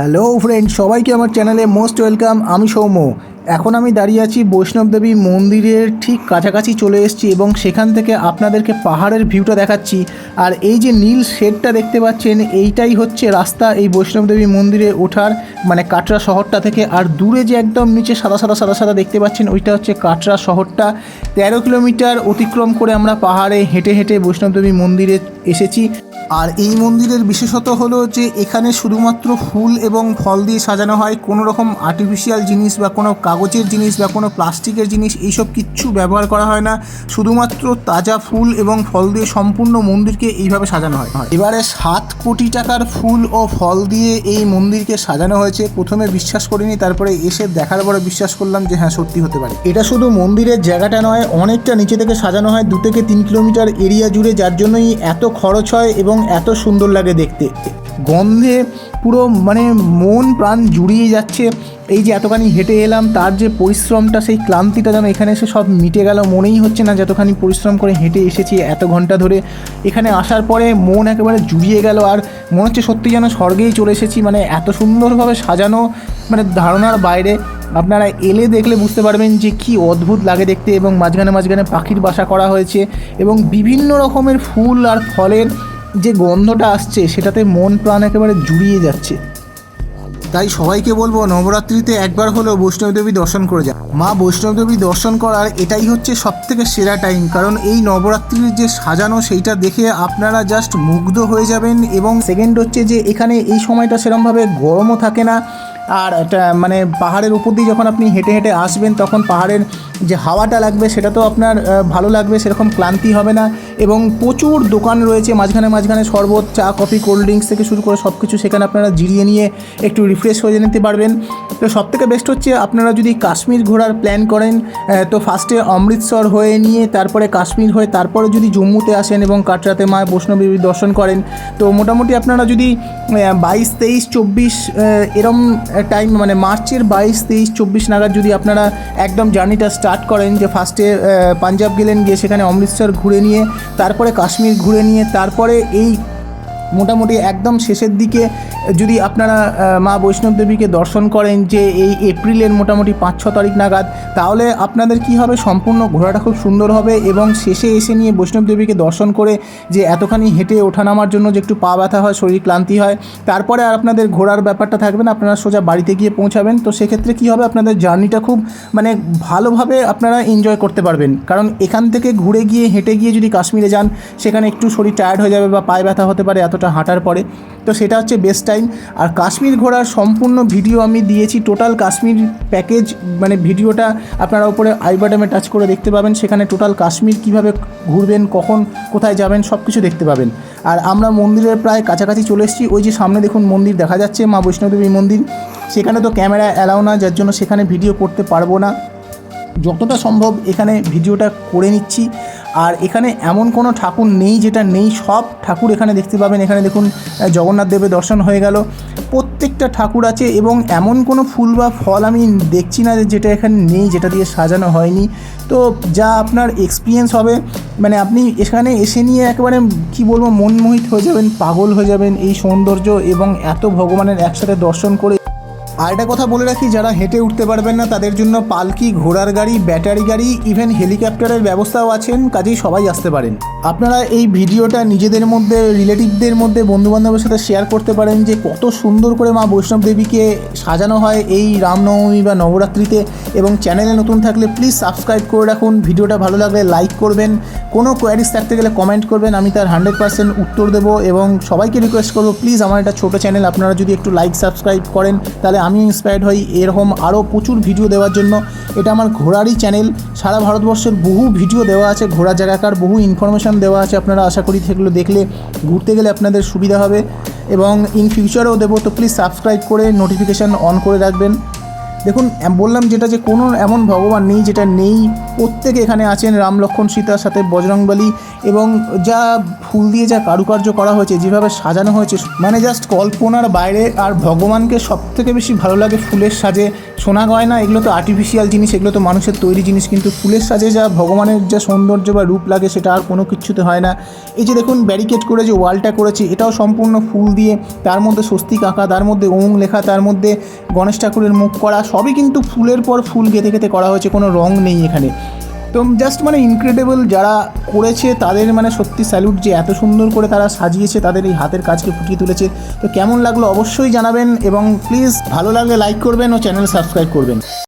Hello friend সবাইকে আমার চ্যানেলে মোস্ট ওয়েলকাম আমি সৌম্য। এখন আমি দাঁড়িয়ে আছি বৈষ্ণব দেবী মন্দিরের ঠিক কাছাকাছি চলে এসেছি এবং সেখান থেকে আপনাদেরকে পাহাড়ের ভিউটা দেখাচ্ছি। আর এই যে নীল শেডটা দেখতে পাচ্ছেন, এইটাই হচ্ছে রাস্তা এই বৈষ্ণব দেবী মন্দিরে ওঠার মানে কাটরা শহরটা থেকে। আর দূরে যে একদম নিচে সাদা সাদা সাদা সাদা দেখতে পাচ্ছেন, ওইটা হচ্ছে কাটরা শহরটা। তেরো কিলোমিটার অতিক্রম করে আমরা পাহাড়ে হেঁটে হেঁটে বৈষ্ণব দেবী মন্দিরে এসেছি। আর এই মন্দিরের বিশেষত হলো যে এখানে শুধুমাত্র ফুল এবং ফল দিয়ে সাজানো হয়, কোনো রকম আর্টিফিশিয়াল জিনিস বা কোনো কাগজের জিনিস বা কোনো প্লাস্টিকের জিনিস এইসব কিচ্ছু ব্যবহার করা হয় না। শুধুমাত্র তাজা ফুল এবং ফল দিয়ে সম্পূর্ণ মন্দিরকে এইভাবে সাজানো হয়। এবারে সাত কোটি টাকার ফুল ও ফল দিয়ে এই মন্দিরকে সাজানো হয়েছে। প্রথমে বিশ্বাস করিনি, তারপরে এসে দেখার পরে বিশ্বাস করলাম যে হ্যাঁ সত্যি হতে পারে। এটা শুধু মন্দিরের জায়গাটা নয়, অনেকটা নিচে থেকে সাজানো হয়, দু থেকে তিন কিলোমিটার এরিয়া জুড়ে, যার জন্যই এত খরচ হয় এবং এত সুন্দর লাগে দেখতে। গন্ধে পুরো মানে মন প্রাণ জুড়িয়ে যাচ্ছে। এই যে এতখানি হেঁটে এলাম, তার যে পরিশ্রমটা, সেই ক্লান্তিটা যেন এখানে এসে সব মিটে গেল, মনেই হচ্ছে না যতখানি পরিশ্রম করে হেঁটে এসেছি এত ঘণ্টা ধরে। এখানে আসার পরে মন একেবারে জুড়িয়ে গেল, আর মনে হচ্ছে সত্যি যেন স্বর্গেই চলে এসেছি মানে এত সুন্দরভাবে সাজানো মানে ধারণার বাইরে। আপনারা এলে দেখলে বুঝতে পারবেন যে কি অদ্ভুত লাগে দেখতে, এবং মাঝখানে মাঝখানে পাখির বাসা করা হয়েছে, এবং বিভিন্ন রকমের ফুল আর ফলের যে গন্ধটা আসছে সেটাতে মন প্রাণ একেবারে জুড়িয়ে যাচ্ছে। তাই সবাইকে বলব নবরাত্রিতে একবার হলেও বৈষ্ণবদেবী দর্শন করে যান। মা বৈষ্ণবদেবী দর্শন করার এটাই হচ্ছে সব থেকে সেরা টাইম কারণ এই নবরাত্রির যে সাজানো সেইটা দেখে আপনারা জাস্ট মুগ্ধ হয়ে যাবেন এবং সেকেন্ড হচ্ছে যে এখানে এই সময়টা সেরমভাবে গরমও থাকে না আর মানে পাহাড়ের উপর দিয়ে যখন আপনি হেঁটে হেঁটে আসবেন, তখন পাহাড়ের যে হাওয়াটা লাগবে সেটা তো আপনার ভালো লাগবে, সেরকম ক্লান্তি হবে না। এবং প্রচুর দোকান রয়েছে, মাঝখানে মাঝখানে শরবত, চা, কফি, কোল্ড ড্রিঙ্কস থেকে শুরু করে সব কিছু সেখানে আপনারা জিরিয়ে নিয়ে একটু রিফ্রেশ হয়ে নিতে পারবেন। তো সব থেকে বেস্ট হচ্ছে, আপনারা যদি কাশ্মীর ঘোরার প্ল্যান করেন তো ফার্স্টে অমৃতসর হয়ে নিয়ে, তারপরে কাশ্মীর হয়ে, তারপরে যদি জম্মুতে আসেন এবং কাটরাতে মা বৈষ্ণবদেবীর দর্শন করেন, তো মোটামুটি আপনারা যদি বাইশ, তেইশ, চব্বিশ এরম টাইম মানে মার্চের বাইশ, তেইশ, চব্বিশ নাগাদ যদি আপনারা একদম জার্নিটা স্টার্ট করেন, যে ফার্স্টে পাঞ্জাব গেলেন, গিয়ে সেখানে অমৃতসর ঘুরে নিয়ে, তারপরে কাশ্মীর ঘুরে নিয়ে, তারপরে এই মোটামুটি একদম শেষের দিকে, যদি আপনারা মা বৈষ্ণব দেবীকে দর্শন করেন যে এই এপ্রিলের মোটামুটি পাঁচ ছ তারিখ নাগাদ, তাহলে আপনাদের কি হবে? সম্পূর্ণ ঘোরাটা খুব সুন্দর হবে এবং শেষে এসে নিয়ে বৈষ্ণব দেবীকে দর্শন করে যে এতখানি হেঁটে ওঠানামার জন্য যে একটু পা ব্যথা হয়, শরীর ক্লান্তি হয়, তারপরে আর আপনাদের ঘোরার ব্যাপারটা থাকবে না, আপনারা সোজা বাড়িতে গিয়ে পৌঁছাবেন। তো সেক্ষেত্রে কী হবে? আপনাদের জার্নিটা খুব মানে ভালোভাবে আপনারা এনজয় করতে পারবেন। কারণ এখান থেকে ঘুরে গিয়ে, হেঁটে গিয়ে যদি কাশ্মীরে যান, সেখানে একটু শরীর টায়ার্ড হয়ে যাবে বা পায়ে ব্যথা হতে পারে এতটা হাঁটার পরে। তো সেটা হচ্ছে বেস্ট টাইম আর কাশ্মীর ঘোরার সম্পূর্ণ ভিডিও আমি দিয়েছি। টোটাল কাশ্মীর প্যাকেজ মানে ভিডিওটা আপনারা উপরে আই বাটনে টাচ করে দেখতে পাবেন। সেখানে টোটাল কাশ্মীর কীভাবে ঘুরবেন, কখন, কোথায় যাবেন সব কিছু দেখতে পাবেন। আর আমরা মন্দিরের প্রায় কাছাকাছি চলে এসেছি। ওই যে সামনে দেখুন মন্দির দেখা যাচ্ছে, মা বৈষ্ণোদেবী মন্দির। সেখানে তো ক্যামেরা অ্যালাউ না, যার জন্য সেখানে ভিডিও করতে পারব না। যতটা সম্ভব এখানে ভিডিওটা করে নিচ্ছি। আর এখানে এমন কোনো ঠাকুর নেই যেটা নেই। সব ঠাকুর এখানে দেখতে পাবেন। এখানে দেখুন জগন্নাথ দেবের দর্শন হয়ে গেল। প্রত্যেকটা ঠাকুর আছে এবং এমন কোনো ফুল বা ফল আমি দেখছি না যেটা এখানে নেই, যেটা দিয়ে সাজানো হয়নি। তো যা আপনার এক্সপিরিয়েন্স হবে মানে আপনি এখানে এসে নিয়ে একেবারে, কি বলব, মনমোহিত হয়ে যাবেন, পাগল হয়ে যাবেন এই সৌন্দর্য এবং এত ভগবানের একসাথে দর্শন করে আর একটা কথা বলে রাখি, যারা হেঁটে উঠতে পারবেন না, তাদের জন্য পালকি, ঘোড়ার গাড়ি, ব্যাটারি গাড়ি ইভেন হেলিকপ্টারের ব্যবস্থাও আছেন, কাজেই সবাই আসতে পারেন। আপনারা এই ভিডিওটা নিজেদের মধ্যে, রিলেটিভদের মধ্যে, বন্ধুবান্ধবের সাথে শেয়ার করতে পারেন যে কত সুন্দর করে মা বৈষ্ণব দেবীকে সাজানো হয় এই রামনবমী বা নবরাত্রিতে। এবং চ্যানেলে নতুন থাকলে প্লিজ সাবস্ক্রাইব করে রাখুন। ভিডিওটা ভালো লাগলে লাইক করবেন। কোনো কোয়ারিজ থাকতে গেলে কমেন্ট করবেন। আমি তার হান্ড্রেড পার্সেন্ট উত্তর দেবো এবং সবাইকে রিকোয়েস্ট করব প্লিজ আমার একটা ছোটো চ্যানেল আপনারা যদি একটু লাইক সাবস্ক্রাইব করেন, তাহলে আমিও ইন্সপায়ার্ড হই। এরকম আরও প্রচুর ভিডিও দেওয়ার জন্য। এটা আমার ঘোরারই চ্যানেল সারা ভারতবর্ষের বহু ভিডিও দেওয়া আছে ঘোরা জায়গাকার বহু ইনফরমেশান দেওয়া আছে আপনারা আশা করি সেগুলো দেখলে ঘুরতে গেলে আপনাদের সুবিধা হবে। এবং ইন ফিউচারেও দেবো, তো প্লিজ সাবস্ক্রাইব করে নোটিফিকেশান অন করে রাখবেন। দেখুন বললাম যেটা যে কোনো এমন ভগবান নেই যেটা নেই। প্রত্যেকে এখানে আছেন রাম লক্ষ্মণ সীতার সাথে বজরংবলী এবং যা ফুল দিয়ে যা কারুকার্য করা হয়েছে, যেভাবে সাজানো হয়েছে মানে জাস্ট কল্পনার বাইরে আর ভগবানকে সব থেকে বেশি ভালো লাগে ফুলের সাজে। সোনা গয়না, এগুলো তো আর্টিফিশিয়াল জিনিস, এগুলো তো মানুষের তৈরি জিনিস, কিন্তু ফুলের সাজে যা ভগবানের যা সৌন্দর্য বা রূপ লাগে, সেটা আর কোনো কিছুতে হয় না। এই যে দেখুন ব্যারিকেড করে যে ওয়ালটা করেছে, এটাও সম্পূর্ণ ফুল দিয়ে, তার মধ্যে স্বস্তিক আঁকা তার মধ্যে ওং লেখা, তার মধ্যে গণেশ ঠাকুরের মুখ করা, সবই কিন্তু ফুলের পর ফুল গেঁথে গেঁথে করা হয়েছে, কোনো রং নেই এখানে। তো জাস্ট মানে ইনক্রেডিবল যারা করেছে, তাদের মানে সত্যি স্যালুট যে এত সুন্দর করে তারা সাজিয়েছে, তাদের এই হাতের কাজকে ফুটিয়ে তুলেছে। তো কেমন লাগল অবশ্যই জানাবেন এবং প্লিজ ভালো লাগলে লাইক করবেন ও চ্যানেল সাবস্ক্রাইব করবেন।